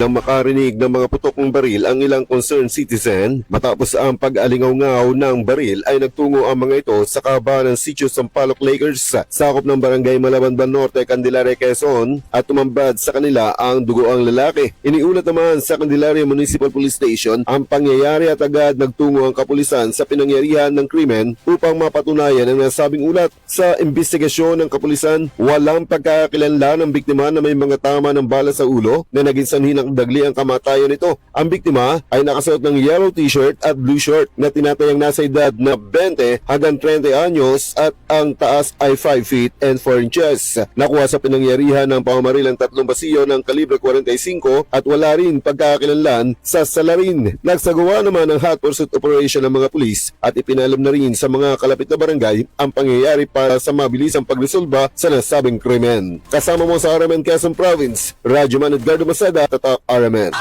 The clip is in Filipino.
nang makarinig ng mga putok ng baril ang ilang concerned citizen. Matapos ang pag-alingaw-ngaw ng baril ay nagtungo ang mga ito sa kabahan ng Sitio Sampaloc Lakers, sakop ng barangay Malabanban Norte, Candelaria, Quezon at tumambad sa kanila ang dugoang lalaki. Iniulat naman sa Candelaria Municipal Police Station ang pangyayari at agad nagtungo ang kapulisan sa pinangyarihan ng krimen upang mapatunayan ang nasabing ulat. Sa investigasyon ng kapulisan, walang pagkakakilanlan ng biktima na may mga tama ng bala sa ulo na naging sanhi ng dagli ang kamatayan nito. Ang biktima ay nakasuot ng yellow t-shirt at blue short na tinatayang nasa edad na 20 hanggang 30 anyos at ang taas ay 5 feet and 4 inches. Nakuha sa pinangyarihan ng pamamaril ang tatlong basiyo ng kalibre 45 at wala rin pagkakakilanlan sa salarin. Nagsagawa naman ng hot pursuit operation ng mga pulis at ipinalam na rin sa mga kalapit na barangay ang pangyayari para sa mabilisang pagresolba sa nasabing krimen. Kasama mo sa RMN Quezon Province, Radyo Man Edgardo Masada, Tatak RMN.